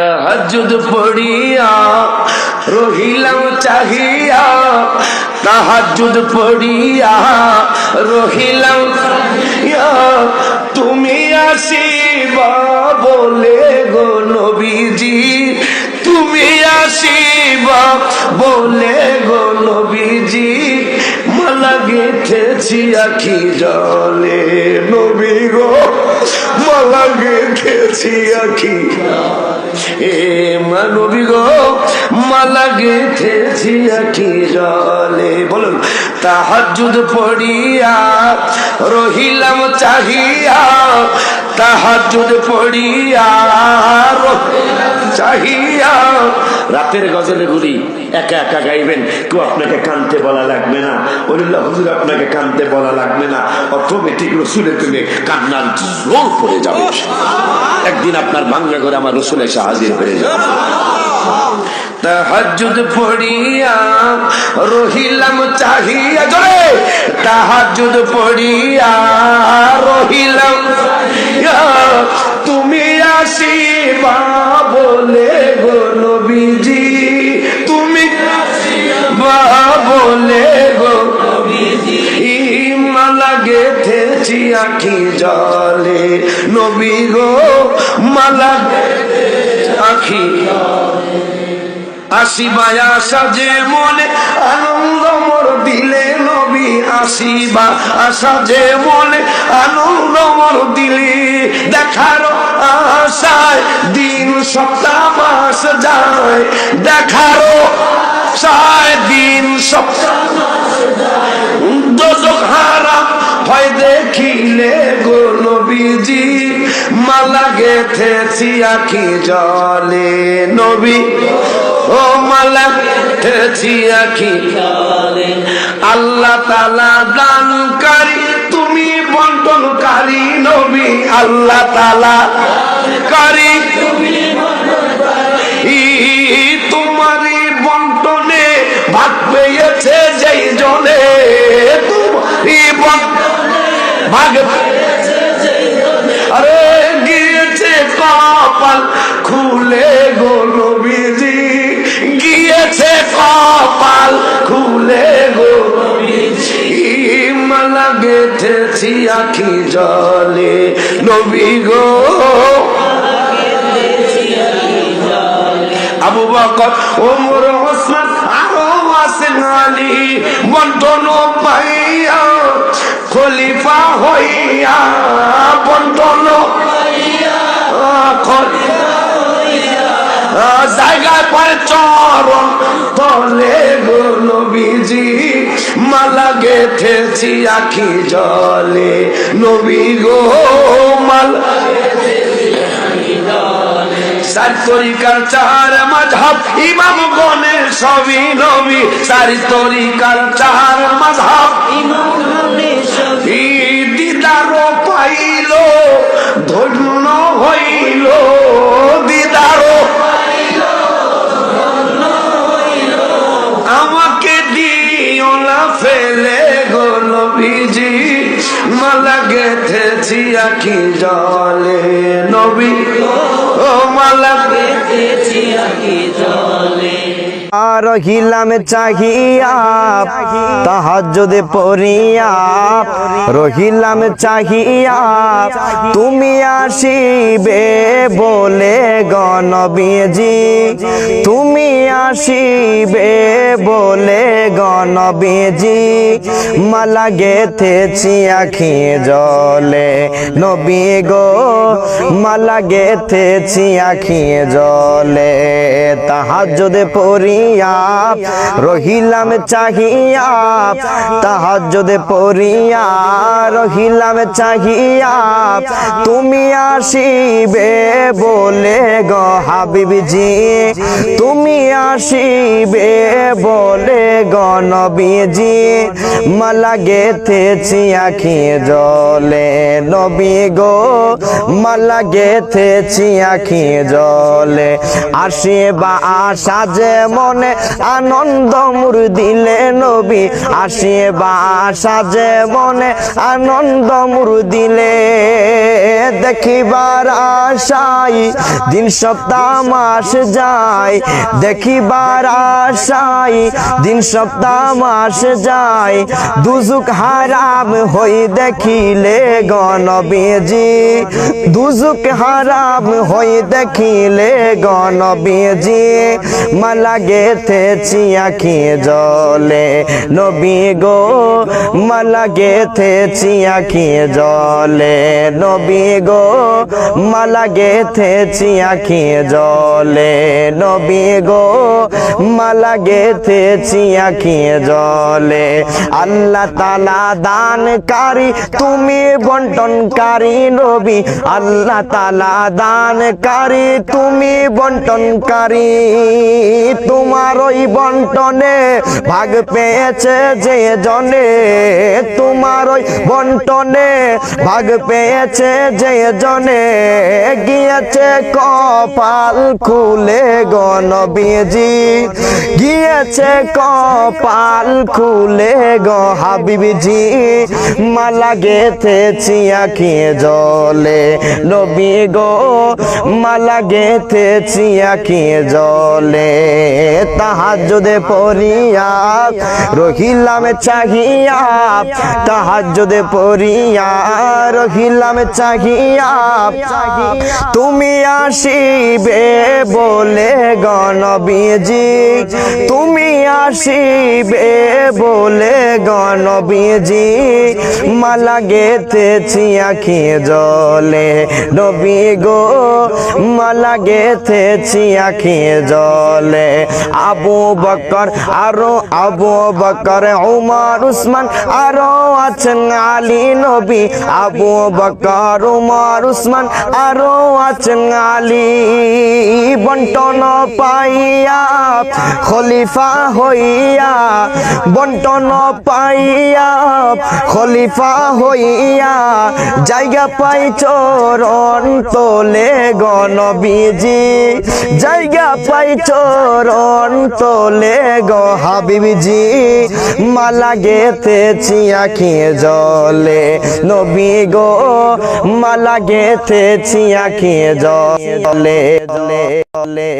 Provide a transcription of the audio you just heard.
তাহাজুদ পড়িয়া রহিলাম চাহিয়া, তাহাজুদ পড়িয়া রহিলাম তুমি আসিবা বলে গো নবীজি, তুমি আসিবা বলে গো নবীজি, মালা গেথেছি আখি জলে নবী গো, মালা গেথেছি আখি এ মানবী গো মালা গেঁথেছি আখি জলে। বলুন তাহাজুদ পড়িয়া রহিলাম চাহিয়া তাহাজুদ পড়িয়া চাহিয়া। রাতের গজলে গুলি একা একা গাইবেন, কেউ আপনাকে কানতে বলা লাগবে না। অলিল্লাহ হুজুর, আপনাকে কানতে বলা লাগবে না। অটোমেটিক রসুলের প্রেমে কান্নার জোর পড়ে যাবে। একদিন আপনার বাংলা করে আমার রসুল এসে হাজির হয়ে যাবে। তাহাজুদ পড়িয়া রহিলাম চাহিয়া। জোরে! তাহাজুদ পড়িয়া বলে গো মালা গেথেছি আখি জলে। নবী গো, মালা আখি আসিবা সাজে মনে আনন্দ মোর দিলে নবী আসিবা আশা যে মনে আনন্দ মোর দিলে, দেখার আশায় দিন সপ্তাহ মাস যায়। দেখার আশায় দিন সপ্তাহ দেখিলে গো নবীজি, মালা গেথেছি আখি জলে। নবী ও মালা গেথেছি আখি আল্লাহ তালা দানকারী, তুমি বন্টনকারী নবী। আল্লাহ তালা কারী তোমারই বন্টনে ভাগ পেয়েছে যেই জনে। বন্টনে ভাগ আরে গিয়েছে কপাল খুলে গো। কপাল খুলে গো মালা গেথেছি আখি জলে। নবী গো, আবু বকর, ওমর, ওসমান, আরও আছেন আলী। বন্টন পাইয়া, খলিফা হইয়া, বন্টন জায়গায় পরে চরণ তলে নবীজি মালা গেথেছি আখি জলে। নবী গো মালা চার পাইল ধন্য হইল দিদার মালা গেথেছি আখি জলে নবী ও মালা। গেথেছি আখি জলে। রহিলাম চাহিয়া রহিলাম চাহিয়া, তুমি আসিবে বলে গণবীজি তুমি আসিবে বলে গণবীজি মালা গেথেছি আখি জলে, নবী গো, মালা গেথেছি আখি জলে, তাহাজ্জুদে পড়িয়া রহিলাম চাহিয়া তাহাজ্জুদে পড়িয়া রহিলাম চাহিয়া তুমি আসিবে বলে হাবিবজি, তুমি আসিবে বলে গো নবীজি মালা গেথেছি আখি জলে নবী গো। মালা গেথেছি আখি জলে। আসিবা আশা যে মন আনন্দ মুর দিলে নবী। আসিয়ে বাসা যে মনে আনন্দ মুর দিলে দেখিবার আশাই দিন সপ্তাহ মাস যায়, দেখিবার আশাই, দিন সপ্তাহ মাস যায় দুজুক হারাম হই দেখিলে গণবেজি দুজুক হারাম হই দেখিলে গণবেজি মালা গেথেছি আখি জলে, নবী গো, মালা গেথেছি আখি জলে, নবী গো, মালা গেথেছি আখি জলে নবী গো, মালা গেথেছি আখি জলে। আল্লাহ তালা দানকারী, তুমি বন্টনকারী নবী। আল্লাহ তালা দানকারী, তুমি বন্টনকারী। তোমার ওই বন্টনে ভাগ পেয়েছে যে জনে। তোমার ওই বন্টনে ভাগ পেয়েছে যে জনে। গিয়েছে কপাল খুলে গণবিজি গিয়েছে কপাল খুলে গ হাবিবিজি। মালা গেথেছি আখি জলে। নবী গো, মালা গেথেছি আখি জলে। তাহাজ্জুদে পড়িয়া রহিলাম চাহিয়া। তাহাজ্জুদে পড়িয়া রহিলাম চাহিয়া। তুমি আসিবে বলে গণবিজি। তুমি আসিবে বলে গণবিজি। মালা গেথেছি আখি জলে নবী গো। মালা গেথেছি আখি জলে। আবু বকর আরও আবু বকর, উমর, উসমান আরও আছেন আলী নবী। আবু বকর, উমর, উসমান আরও আছেন আলী বন্টন পাইয়া খলিফা হইয়া বন্টন পাইয়া, খলিফা হইয়া জায়গা পাই চরণ তোলে গণবিজি। জায়গা পাই চরণ তোলে গো হাবিবিজি। মালা গেথেছি আখি জলে নবী গো, মালা গেথেছি আখি জলে জলে।